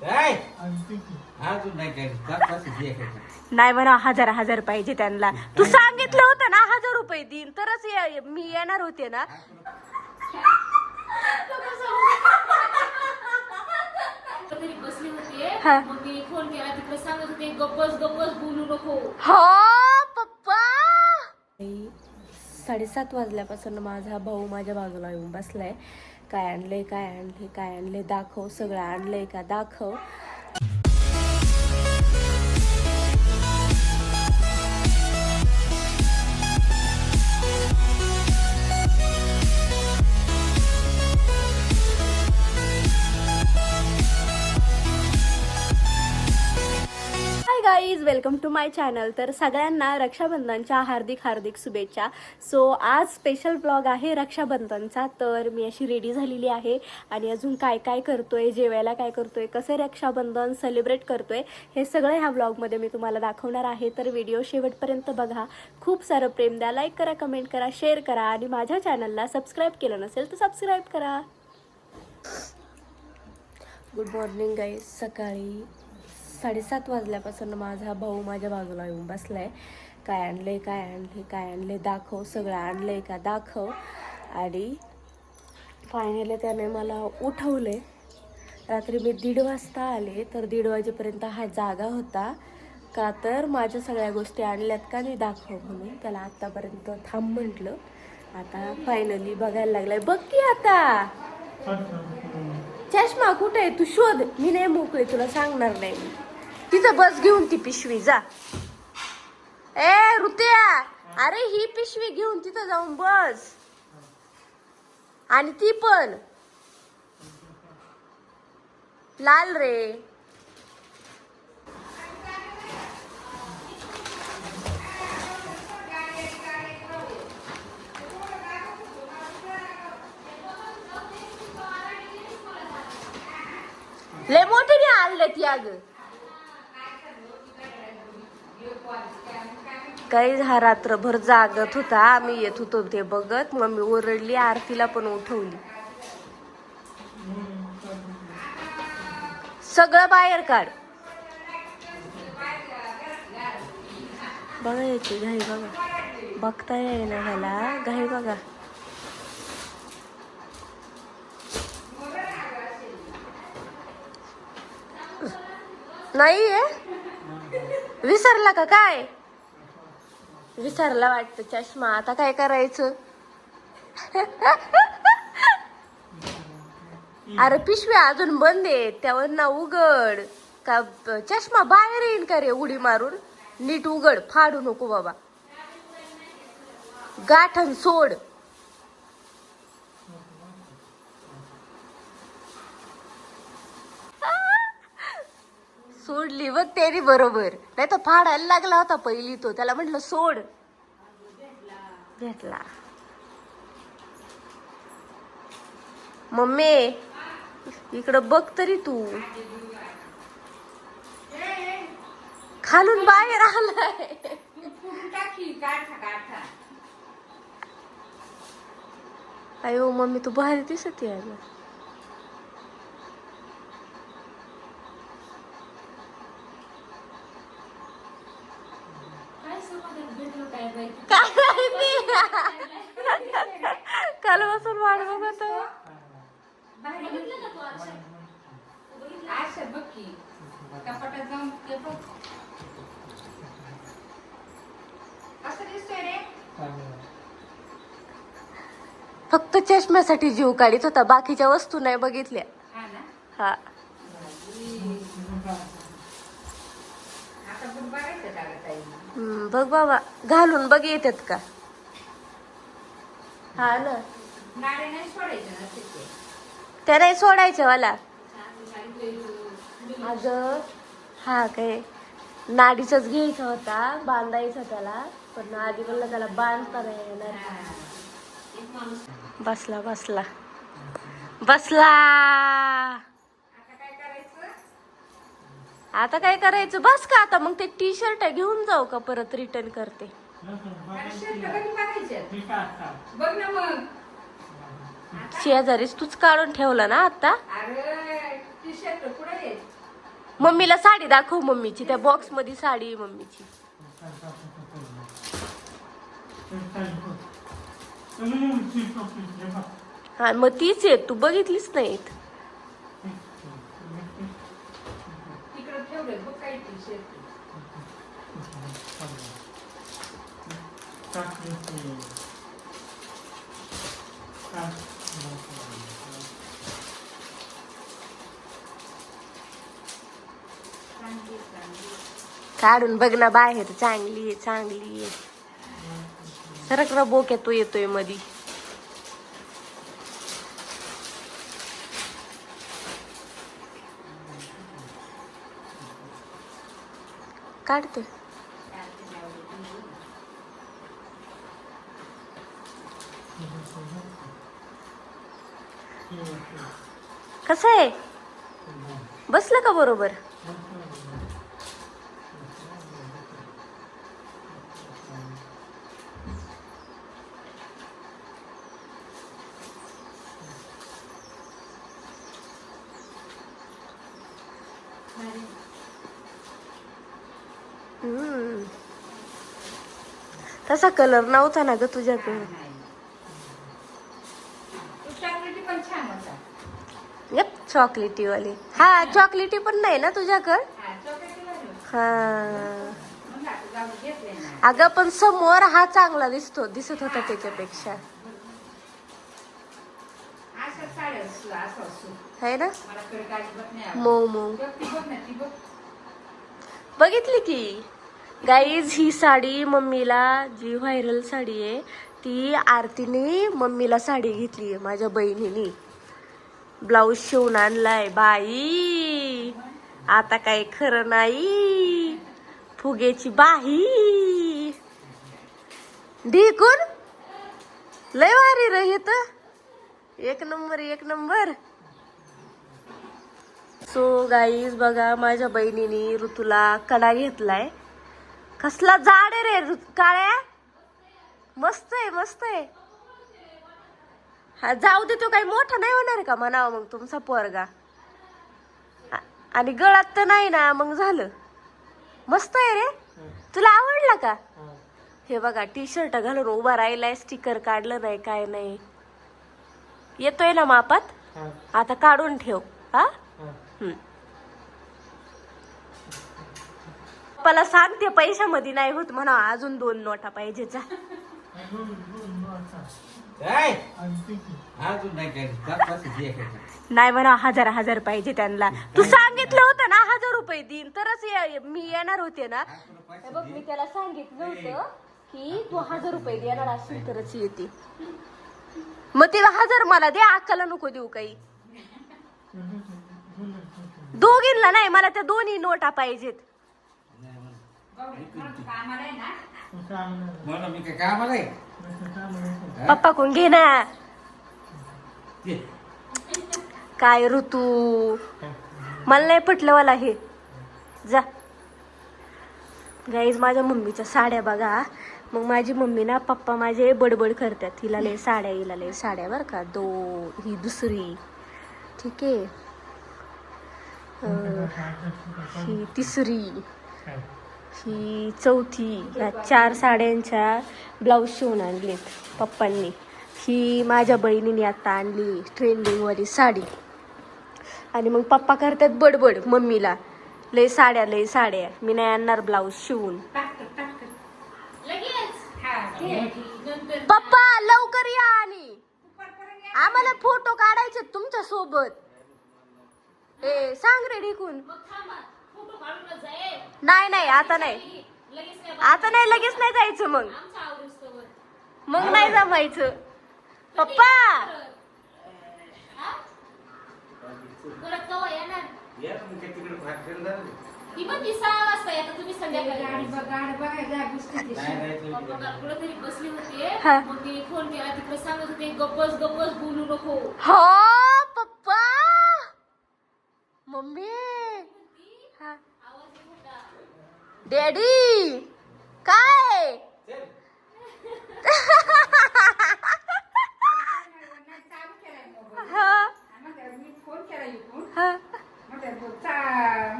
काय? अजून नाही काय. नाही म्हणा हजार हजार पाहिजे त्यांना. तू सांगितलं होतं ना हजार रुपये देईन. तरच ये- मी येणार होते ना. घरी बसली होते हा. मग मी फोन केला तिकडे सांगत होते गप्पस गप्पस बोलू नको हो पप्पा. साडेसात वाजल्यापासून माझा भाऊ माझ्या बाजूला येऊन बसलाय. काय आणलंय काय आणलंय काय आणलंय दाखव सगळं आणलंय का? दाखव. Welcome to my channel. तर सगळ्यांना रक्षाबंधनच्या हार्दिक हार्दिक शुभेच्छा. सो आज स्पेशल ब्लॉग आहे रक्षाबंधनचा. तर मी अशी रेडी झालेली आहे. आणि अजून काय काय करतोय जेवायला काय करतोय कसे रक्षाबंधन सेलिब्रेट करतोय हे सगळं ह्या ब्लॉगमध्ये मी तुम्हाला दाखवणार आहे. तर व्हिडिओ शेवटपर्यंत बघा. खूप सारं प्रेम द्या. लाईक करा कमेंट करा शेअर करा. आणि माझ्या चॅनलला सबस्क्राईब केलं नसेल तर सबस्क्राईब करा. गुड मॉर्निंग गाईज सकाळी साडेसात वाजल्यापासून माझा भाऊ माझ्या बाजूला येऊन बसलाय. काय आणले काय आणले काय आणले दाखव सगळं आणलंय का दाखव. आणि फायनली त्याने मला उठवले रात्री मी दीड वाजता आले तर दीड वाजेपर्यंत हा जागा होता. का तर माझ्या सगळ्या गोष्टी आणल्यात का नाही दाखव म्हणून त्याला आत्तापर्यंत थांब म्हटलं. आता फायनली बघायला लागलाय. बघ की आता. चष्मा कुठे आहे? तू शोध. मी नाही मोकळे तुला सांगणार नाही मी. तिथं बस घेऊन ती पिशवी जा. ए रुत्या अरे ही पिशवी घेऊन तिथं जाऊन बस. आणि ती पण. लाल रे. लय मोठे आणलं आणले ती अगं. काही हा रात्रभर जागत होता. आम्ही येत होतो ते बघत. मम्मी ओरडली आरतीला पण उठवली. सगळं बाहेर काढ. बघा याची घाई बघा. बघता येईना ह्याला. घाई बघा. नाही आहे विसरला का काय? विसरला वाटतं चष्मा. आता काय करायचं? अरे पिशवी अजून बंद आहे त्यावर ना उघड. का चष्मा बाहेर येईन का रे उडी मारून? नीट उघड. फाडू नको बाबा. गाठण सोड. सोडली बघ त्याने बरोबर. नाही तर फाडायला लागला होता पहिली तो. त्याला म्हटलं सोड. घेतला. मम्मी इकडं बघ तरी तू. खालून बाहेर आलाय. अयो मम्मी तू बाहेर दिसत आहे अगं. काय समाधान भेटलं काय बाई काय माहिती काल बसून वाट बघत आहे. बघितलं का तू आरशात? आरशात बघ की कपाटात जाऊन ते बघ असं दिसतोय रे फक्त चष्म्यासाठी जीव काढीत होता. बाकीच्या वस्तू नाही बघितल्या. हा हा. बघ बाबा. घालून बघ येतात का? हा ना. सोडायचे त्या नाही सोडायच्या मला. अग हा काय? नाडीचाच घ्यायचा होता बांधायचा त्याला. पण आधी म्हणलं त्याला बांधता नाही येणार. बसला बसला. बसला. आता काय करायचं? बस का आता? मग ते टी शर्ट घेऊन जाऊ का परत रिटर्न करते? शेजारीच तूच काढून ठेवलं ना आता? मम्मीला साडी दाखव मम्मीची त्या बॉक्समध्ये साडी मम्मीची. हा मग तीच आहे तू बघितलीच नाहीत. चांगली काढून बघ ना बाहेर. चांगली आहे चांगली आहे. सरक ना बोक्या तो येतोय मधी काढते कसं आहे बसलं का बरोबर तसा कलर नव्हता ना ग तुझ्याकडे. चॉकलेटी पण छान होता. यप चॉकलेटी वाली हा चॉकलेटी पण नाही ना तुझ्याकडे? हा. हा. अगं पण समोर हा चांगला दिसतो दिसत होता त्याच्यापेक्षा. है ना. मऊ मऊ. बघितली की? गाईज ही साडी मम्मीला जी व्हायरल साडी आहे ती आरतीने मम्मीला साडी घेतली आहे माझ्या बहिणीने. ब्लाऊज शिवून आणलाय बाई. आता काय खरं नाही. फुगेची बाही. ढिकून? लय वारी रहित एक नंबर एक नंबर. सो गाईज बघा माझ्या बहिणीने ऋतूला कडा घेतलाय. कसला जाड आहे रे काळ्या मस्त आहे मस्त आहे. हा जाऊ दे तो काही मोठा नाही होणार का म्हणावं मग तुमचा पोरगा? आणि गळात तर नाही ना मग झालं. मस्त आहे रे. तुला आवडला का? हे बघा टी शर्ट घालून उभा राहिलाय स्टिकर काढलं नाही काय नाही. येतोय ना मापात? आता काढून ठेव हा? पप्पाला सांगते पैशामध्ये नाही होत म्हणा अजून दोन नोटा पाहिजे जा. काय? अजून नाही काय आहे. म्हणा हजार हजार पाहिजे त्यांना. तू सांगितलं होतं ना हजार रुपये देईन. तरच ये- मी येणार होते ना. हे बघ मी त्याला सांगितलं होतं की तू हजार रुपये देणार असेल तरच येते. मग तिला हजार मला दे अक्काला नको देऊ काही. दोघींना नाही मला त्या दोन्ही नोटा पाहिजेत. म्हणून. मी काय कामाला आहे? पप्पा कोण घे. ना. काय ऋतू? मला नाही पटलं मला हे. जा. गाईज माझ्या मम्मीच्या साड्या बघा. मग माझी मम्मी ना पप्पा माझे बडबड करतात. हिला लय साड्या हिला लय साड्या बरं का. दो ही दुसरी. ठीक आहे. अं, ही तिसरी. ही चौथी या चार साड्यांच्या ब्लाऊज शिवून आणलेत पप्पांनी. ही माझ्या बहिणीने आता आणली ट्रेंडिंगवाली साडी. आणि मग पप्पा करतात बडबड मम्मीला. लय साड्या लय साड्या. मी नाही आणणार ब्लाऊज शिवून. पप्पा लवकर या आणि. आम्हाला फोटो काढायचे तुमच्यासोबत ए सांग रे ढिकून नाही नाही आता नाही. आता नाही लगेच नाही जायचं मग. मग नाही जमायचं. पप्पा! बसले होते. हा. फोन केला तिकडे सांगत होते गप्पस गप्पस बोलू नको. हो पप्पा मम्मी हा. आवाज येत होता डॅडी काय चल. चालू केलाय मोबाईल हा मग मी फोन केला इकडून हा मग मोबाईल हा थांब म्हणू नको आणि मग बरं ते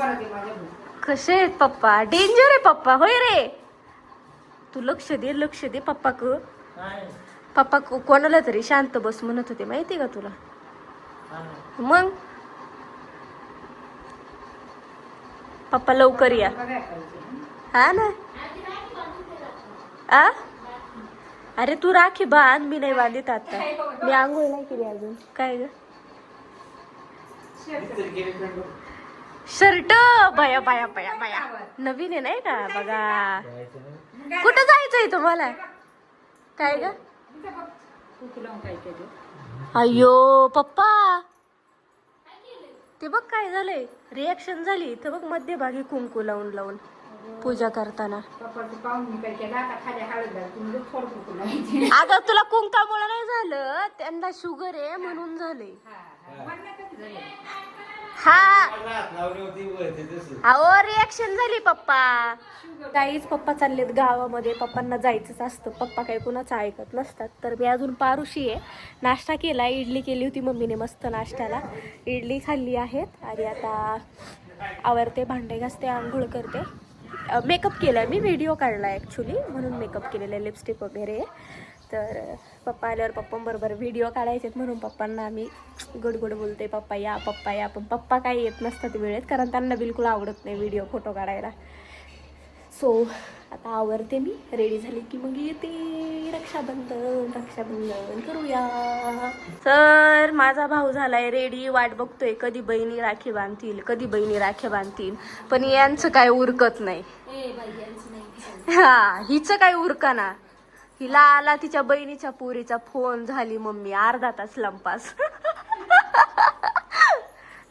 माझ्या भाऊ कसे आहेत पप्पा? डेंजर आहे पप्पा होय रे. तू लक्ष दे लक्ष दे पप्पा क पप्पा को- कोणाला तरी शांत बस म्हणत होते माहिती का तुला? मग? पप्पा लवकर या. हा ना? आ? अरे तू राखी बांध मी नाही बांधित आता. मी आंघोळ नाही केली अजून. काय ग? शर्ट? बया बाया बया बया. नवीन आहे नाही का? बघा. जायचं कुठं जायचंय तुम्हाला? काय ग? अयो पप्पा. ते बघ काय झालंय. रिॲक्शन झाली. तर बघ मध्यभागी कुंकू लावून लावून. पूजा करताना. आता अगं तुला कुंकामुळे नाही झालं? त्यांना शुगर आहे म्हणून झालंय. हा. अहो रिॲक्शन झाली पप्पा. काहीच पप्पा चाललेत गावामध्ये. पप्पांना जायचंच असतं. पप्पा काही कुणाचं ऐकत नसतात. तर मी अजून पारुशी आहे. नाश्ता केला. इडली केली होती मम्मीने मस्त नाश्त्याला. इडली खाल्ली आहेत. आणि आता आवरते भांडे घासते आंघोळ करते. मेकअप केला मी. व्हिडिओ काढला ॲक्च्युली म्हणून मेकअप केलेला आहे. लिपस्टिक वगैरे. तर पप्पा आल्यावर पप्पांबरोबर व्हिडिओ काढायचे म्हणून पप्पांना आम्ही गुड गुड बोलते पप्पा या पप्पा या. पण पप्पा काही येत नसतात वेळेत कारण त्यांना बिलकुल आवडत नाही व्हिडिओ फोटो काढायला. सो आता आवरते मी रेडी झाली की मग येते. रक्षाबंधन रक्षाबंधन करूया. तर माझा भाऊ झालाय रेडी वाट बघतोय कधी बहिणी राखी बांधतील कधी बहिणी राखी बांधतील. पण यांचं काय उरकत नाही. हा हिचं काय उरकाना हिला आला तिच्या बहिणीच्या पोरीचा फोन झाली मम्मी अर्धा तास लंपास.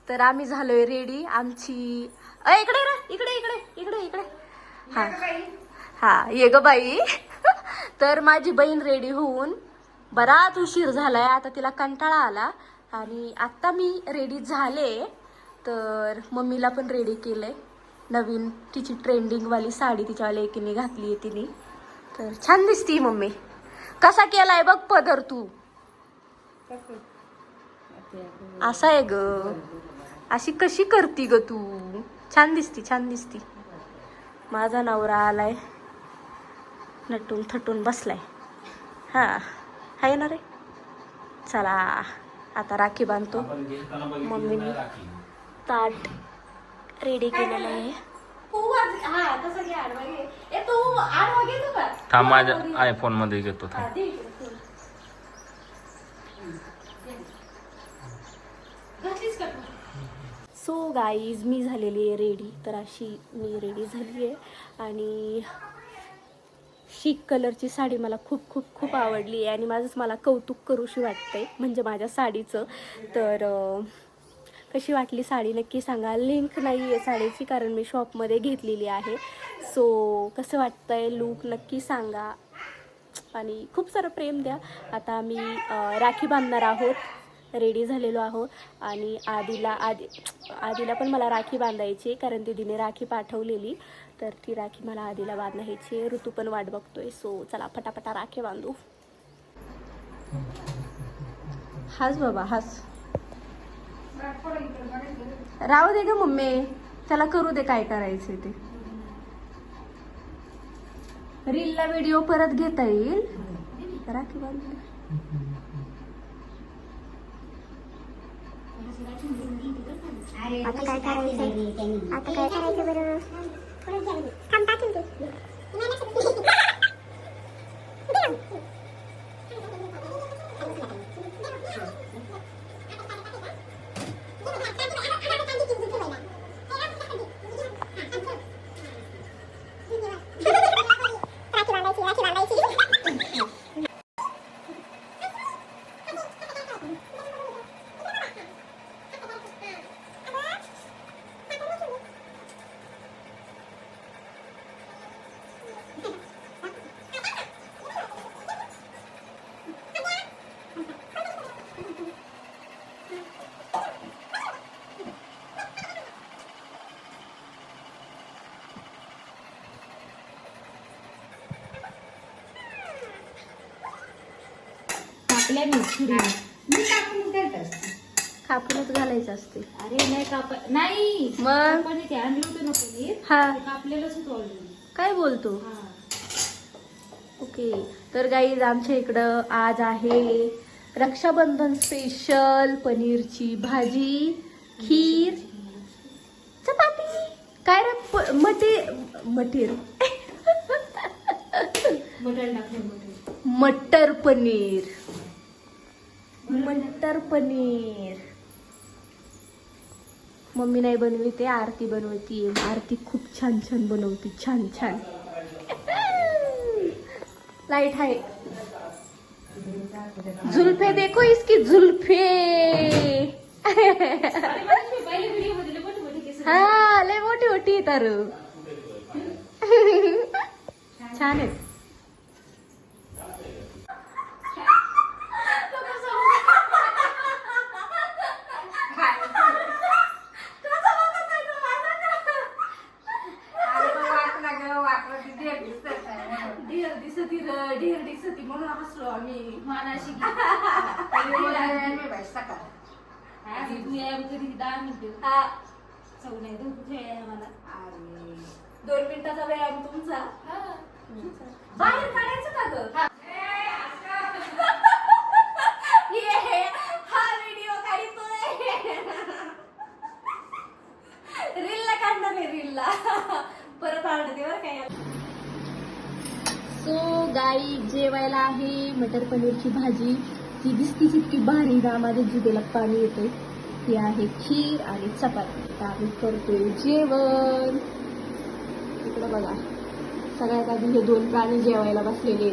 तर आम्ही झालोय रेडी आमची इकडे इकडे इकडे इकडे इकडे. हा. हा ये ग बाई. तर माझी बहीण रेडी होऊन बराच उशीर झालाय. आता तिला कंटाळा आला. आणि आता मी रेडी झाले. तर मम्मीला पण रेडी केलंय. नवीन तिची ट्रेंडिंगवाली साडी तिच्या लेकीने घातली आहे तिने. तर छान दिसती मम्मी. कसा केलाय बघ पदर तू. असा आहे ग. अशी कशी करती ग तू. छान दिसती छान दिसती. माझा नवरा आलाय. नटून थटून बसलाय. हा आहे ना रे चला आता राखी बांधतो. मम्मीने. ताट रेडी केलेलं आहे. थांब माझ्या आयफोनमध्ये घेतो थांब. सो गाईज मी झालेली आहे रेडी तर अशी मी रेडी झाली आहे. आणि शीक कलरची साडी मला खूप खूप खूप आवडली आहे. आणि माझंच मला कौतुक करूशी वाटतंय म्हणजे माझ्या साडीचं. तर कशी वाटली साडी? नक्की सांगा. लिंक नाही आहे साडीची कारण मी शॉपमध्ये घेतलेली आहे. सो कसं वाटतं आहे लूक नक्की सांगा. आणि खूप सारं प्रेम द्या. आता मी राखी बांधणार आहोत. रेडी झालेलो आहोत. आणि आधीला आधी आधीला पण मला राखी बांधायची आहे, कारण दीदीने राखी पाठवलेली. तर ती राखी मला आधीला बांधायची आहे. ऋतू पण वाट बघतोय. सो चला फटाफटा राखी बांधू. हास बाबा हास. राहू दे ग मम्मी. त्याला करू दे काय करायचंय ते. रीलला व्हिडिओ परत घेता येईल. राखी आता काय करायचं? आता काय करायचं बरं थांब टाकीन तू राखी बांधायची राखी बांधायची टाकल्या मी करते कापूनच घालायचं असते. अरे नाही काप नाही. मग? पण ते आणलं होतं ना पनीर? हा. ते कापलेलंच होतं ऑलरेडी काय बोलतो? ओके. तर गाईज आमच्या इकडं आज आहे रक्षाबंधन स्पेशल पनीरची भाजी खीर चपाती. काय रे? प- मटे मटेर. मटण टाकलं मटण मटर पनीर. मटर पनीर. मम्मी नाही बनवते आरती बनवती. आरती खूप छान छान बनवते. छान छान. लाइट आहे. झुलफे देखो इसकी झुलफे हा लय मोठी मोठी तर. छान आहेत ढेर दिसती र ढेर दिसती म्हणून हसलो आम्ही मानाशी व्यायाम कधी दहा मिनिटं हा चव नाही मला दोन मिनिटाचा व्यायाम तुमचा. बाहेर काढायचं का ग? ये, हा व्हिडिओ काढतोय. रीलला काढणार आहे रीलला. परत आवडते बरं काय सो गाई जेवायला आहे मटर पनीरची भाजी. ती दिसतीच इतकी भारी ना माझ्या जिभेला पाणी येते ती आहे खीर आणि चपाती. तर आम्ही करतोय जेवण. इकडं बघा. सगळ्यात आधी हे दोन प्राणी जेवायला बसलेले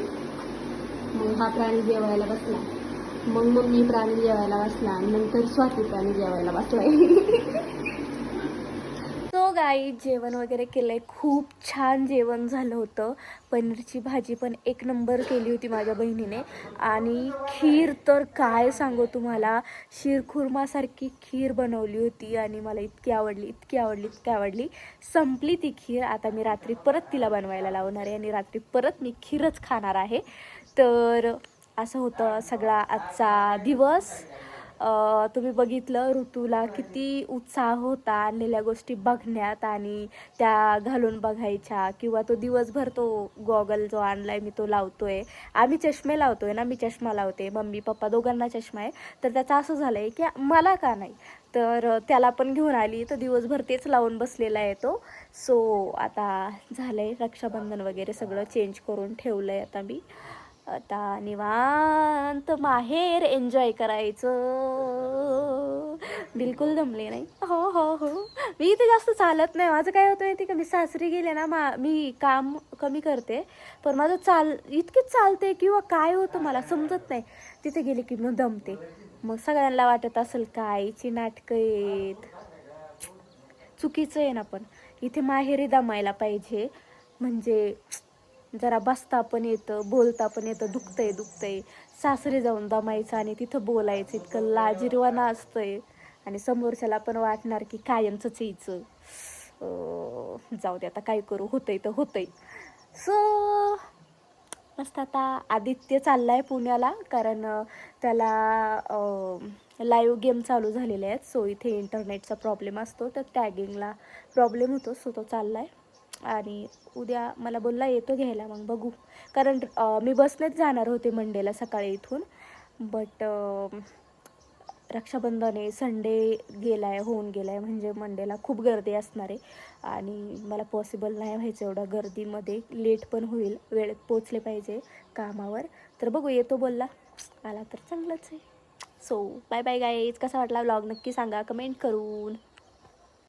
मग हा प्राणी जेवायला बसला. मग मग मी प्राणी जेवायला बसला. आणि नंतर स्वाती प्राणी जेवायला बसलाय तो गाई जेवण वगैरे केलंय. खूप छान जेवण झालं होतं. पनीरची भाजी पण एक नंबर केली होती माझ्या बहिणीने. आणि खीर तर काय सांगू तुम्हाला? शिरखुर्मासारखी खीर बनवली होती आणि मला इतकी आवडली इतकी आवडली इतकी आवडली. संपली ती खीर. आता मी रात्री परत तिला बनवायला लावणार आहे आणि रात्री परत मी खीरच खाणार आहे. तर असं होतं सगळा आजचा दिवस. तुम्ही बघितलं ऋतूला किती उत्साह होता आणलेल्या गोष्टी बघण्यात आणि त्या घालून बघायच्या किंवा तो दिवसभर तो गॉगल जो आणलाय मी तो लावतोय. आम्ही चष्मे लावतोय ना मी चष्मा लावते. मम्मी पप्पा दोघांना चष्मा आहे. तर त्याचं असं झालंय की मला का नाही? तर त्याला पण घेऊन आली. तर दिवसभर तेच लावून बसलेला आहे तो. सो आता झालंय रक्षाबंधन वगैरे सगळं चेंज करून ठेवलंय आता मी. आता निवांत माहेर एन्जॉय करायचं. बिलकुल जमले नाही. हो हो हो. मी इथे जास्त चालत नाही. माझं काय होतं माहिती का? मी सासरी गेले ना मा मी काम कमी करते पण माझं चाल इतकेच चालते किंवा काय होतं मला समजत नाही. तिथे गेले की मग दमते. मग सगळ्यांना वाटत असेल कायची नाटकं आहेत. चुकीचं आहे ना पण. इथे माहेरी दमायला पाहिजे. म्हणजे जरा बसता पण येतं बोलता पण येतं दुखतंय दुखतंय. सासरे जाऊन दमायचं आणि तिथं बोलायचं इतकं लाजिरवाना असतंय. आणि समोरच्याला पण वाटणार की कायमचंच यायचं. जाऊ दे आता काय करू होतंय तर होतंय. सो मस्त आता आदित्य चाललाय पुण्याला कारण त्याला लाईव्ह गेम चालू झालेले आहेत. सो इथे इंटरनेटचा प्रॉब्लेम असतो तर टॅगिंगला प्रॉब्लेम होतो. सो तो चाललाय. आणि उद्या मला बोलला येतो घ्यायला मग बघू. कारण मी बसनेच जाणार होते मंडेला सकाळी इथून. बट रक्षाबंधन आहे संडे गेलाय होऊन गेलाय म्हणजे मंडेला खूप गर्दी असणार आहे. आणि मला पॉसिबल नाही व्हायचं एवढं गर्दीमध्ये. लेट पण होईल वेळेत पोचले पाहिजे कामावर. तर बघू येतो बोलला. आला तर चांगलंच आहे. सो बाय बाय गाईज कसा वाटला व्लॉग नक्की सांगा. कमेंट करून.